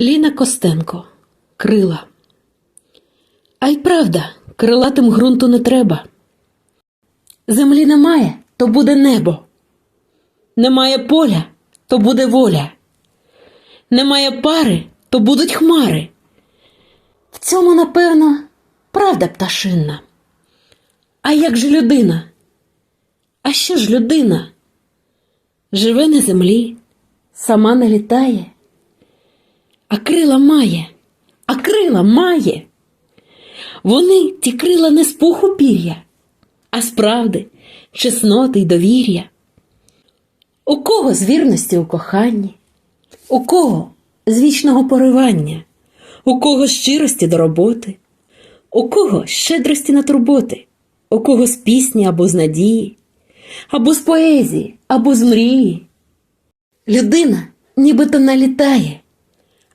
Ліна Костенко. Крила. А й правда, крилатим ґрунту не треба. Землі немає, то буде небо. Немає поля, то буде воля. Немає пари, то будуть хмари. В цьому, напевно, правда пташинна. А як же людина? А що ж людина? Живе на землі, сама не літає, а крила має, а крила має. Вони ті крила не з пуху пір'я, а з правди, чесноти й довір'я. У кого з вірності у коханні, у кого з вічного поривання, у кого щирості до роботи, у кого щедрості на турботи, у кого з пісні або з надії, або з поезії, або з мрії. Людина нібито налітає,